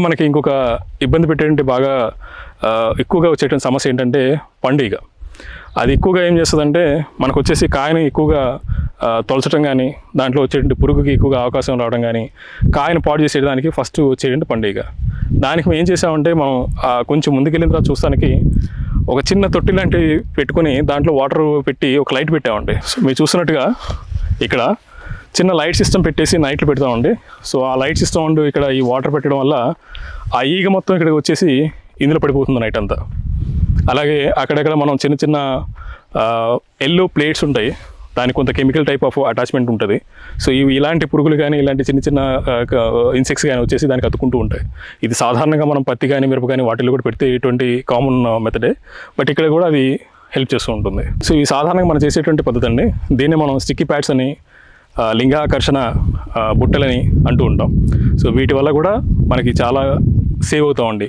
మనకి ఇంకొక ఇబ్బంది పెట్టేటువంటి బాగా ఎక్కువగా వచ్చేటువంటి సమస్య ఏంటంటే పండుగ. అది ఎక్కువగా ఏం చేస్తుందంటే మనకు వచ్చేసి కాయని ఎక్కువగా తొలచడం కానీ దాంట్లో వచ్చేటువంటి పురుగుకి ఎక్కువగా అవకాశం రావడం కానీ కాయను పాడు చేసేదానికి ఫస్ట్ వచ్చేటువంటి పండుగ. దానికి మేము ఏం చేసామంటే మనం కొంచెం ముందుకెళ్ళిన తర్వాత చూస్తానికి ఒక చిన్న తొట్టి లాంటివి పెట్టుకొని దాంట్లో వాటర్ పెట్టి ఒక లైట్ పెట్టామండి. సో మీరు చూసినట్టుగా ఇక్కడ చిన్న లైట్ సిస్టమ్ పెట్టేసి నైట్లు పెడతామండి సో ఆ లైట్ సిస్టమ్ ఉండి ఇక్కడ ఈ వాటర్ పెట్టడం వల్ల ఆ ఈగ మొత్తం ఇక్కడికి వచ్చేసి ఇందులో పడిపోతుంది నైట్ అంతా. అలాగే అక్కడక్కడ మనం చిన్న చిన్న ఎల్లో ప్లేట్స్ ఉంటాయి. దానికి కొంత కెమికల్ టైప్ ఆఫ్ అటాచ్మెంట్ ఉంటుంది. సో ఇవి ఇలాంటి పురుగులు కానీ ఇలాంటి చిన్న చిన్న ఇన్సెక్ట్స్ కానీ వచ్చేసి దానికి అతుక్కుంటూ ఉంటాయి. ఇది సాధారణంగా మనం పత్తి కానీ మిరప కానీ వాటిలో కూడా పెడితే ఇటువంటి కామన్ మెథడే బట్ ఇక్కడ కూడా అది హెల్ప్ చేస్తూ ఉంటుంది. సో ఈ సాధారణంగా మనం చేసేటువంటి పద్ధతి అండి. దీన్ని మనం స్టిక్కీ ప్యాడ్స్ అని లింగాకర్షణ బుట్టలని అంటూ ఉంటాం. సో వీటి వల్ల కూడా మనకి చాలా సేవ్ అవుతామండి.